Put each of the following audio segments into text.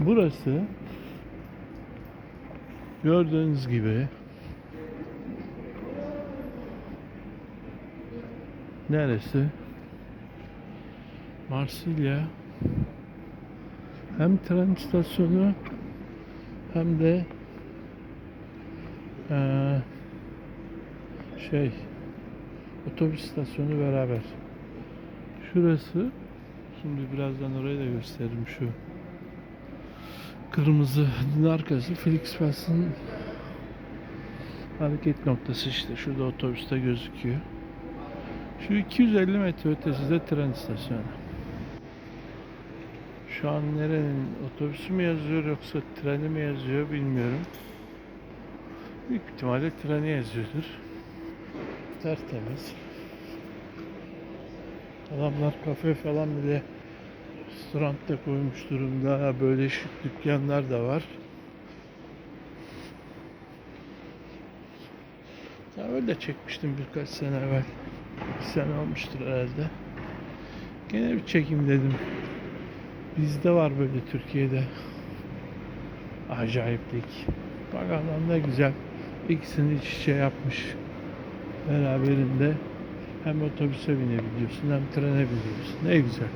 Burası gördüğünüz gibi neresi? Marsilya hem tren istasyonu hem de eee, şey otobüs istasyonu beraber. Şurası şimdi birazdan orayı da gösteririm şu kırmızı arkası Flixbus'ın hareket noktası işte şurada otobüste gözüküyor. Şu 250 metre ötesi de tren istasyonu. Şu an nerenin otobüsü mü yazıyor yoksa treni mi yazıyor bilmiyorum. Büyük ihtimalle treni yazıyordur. Tertemiz. Adamlar kafe falan bile restoranda koymuş durumda. Böyle şık dükkanlar da var. Ya öyle çekmiştim birkaç sene evvel. Bir sene olmuştur herhalde. Gene bir çekim dedim. Bizde var böyle Türkiye'de. Acayiplik. Bak adam ne güzel. İkisini iç içe yapmış. Beraberinde hem otobüse binebiliyorsun hem trene biniyorsun. Ne güzel.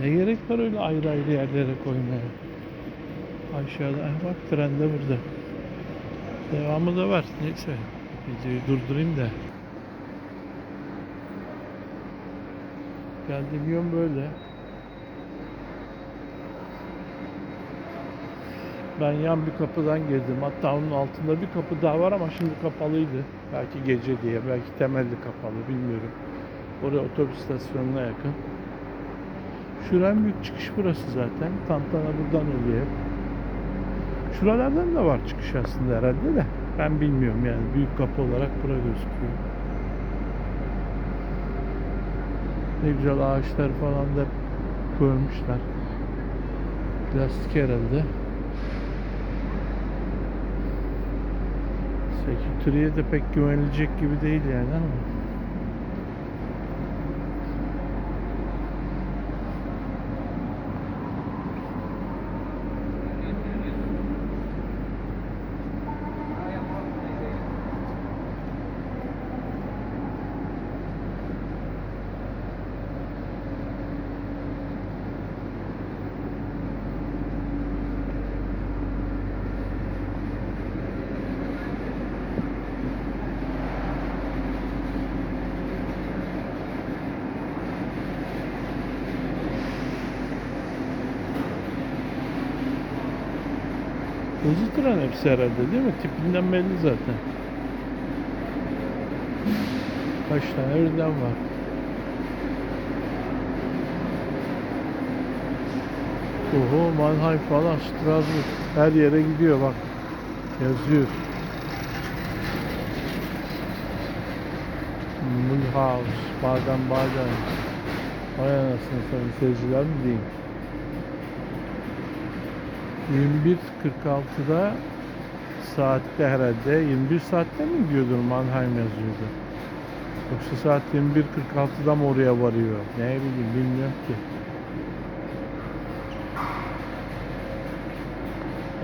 Ne gerek var öyle ayrı ayrı yerlere koymaya. Aşağıda ah bak tren de burada. Devamı da var. Neyse. Videoyu durdurayım da. Geldiğim yön böyle. Ben yan bir kapıdan girdim. Hatta onun altında bir kapı daha var ama şimdi kapalıydı. Belki gece diye, belki temelli kapalı bilmiyorum. Oraya otobüs istasyonuna yakın. Şuranın büyük çıkış burası zaten. Tantana buradan oluyor. Şuralardan da var çıkış aslında herhalde de. Ben bilmiyorum yani. Büyük kapı olarak bura gözüküyor. Ne güzel ağaçlar falan da koymuşlar. Plastik herhalde. Sekütürüye de pek güvenilecek gibi değil yani ama. Hızlı hepsi herhalde değil mi? Tipinden belli zaten. Kaç tane birden var. Oho Mannheim falan Strasbourg her yere gidiyor bak. Yazıyor. Mulhouse, Baden-Baden. Vay anasını sayın seyirciler mi diyeyim? 21.46'da saatte herhalde 21 saatte mi gidiyordur Mannheim yazıyordu. Yoksa saat 21.46'da mı oraya varıyor? Ne bileyim bilmiyorum ki.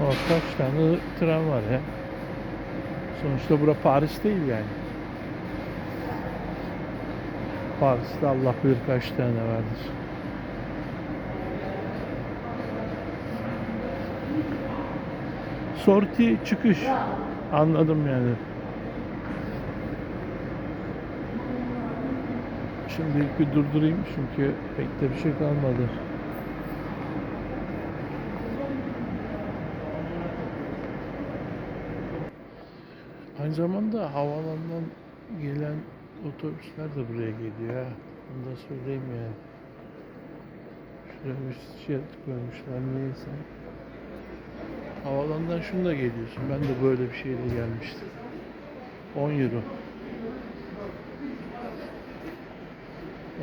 O kaç tane tren var ya. Sonuçta bura Paris değil yani. Paris'te Allah bilir kaç tane vardır. Sorti çıkış. Anladım yani. Şimdilik bir durdurayım çünkü pek de bir şey kalmadı. Aynı zamanda havalandan gelen otobüsler de buraya geliyor ha. Onu da söyleyeyim yani. Şuraya bir şey koymuşlar niyeyse. Havalandan şunu da geliyorsun. Ben de böyle bir şeyle gelmiştim. 10 euro.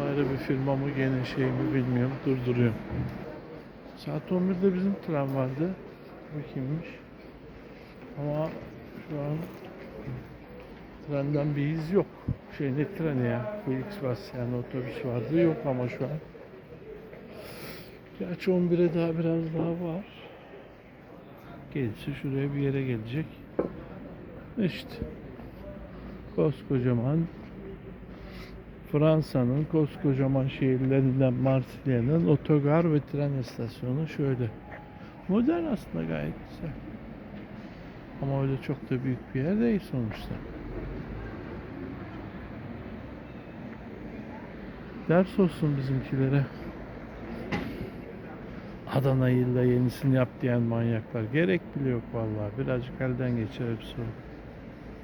Ayrı bir firma mı gene şey mi bilmiyorum. Durduruyorum. Saat 11'de bizim tren vardı. Bu kimmiş? Ama şu an trenden bir iz yok. Şey ne treni ya? Flixbus yani otobüs vardı yok ama şu an. Gerçi 11'e daha biraz daha var. Gelirse şuraya bir yere gelecek. İşte koskocaman Fransa'nın koskocaman şehirlerinden Marsilya'nın otogar ve tren istasyonu şöyle. Modern aslında gayet güzel. Ama öyle çok da büyük bir yer değil sonuçta. Ders olsun bizimkilere. Adana'yı da yenisini yap diyen manyaklar. Gerek bile yok vallahi. Birazcık elden geçer hepsi.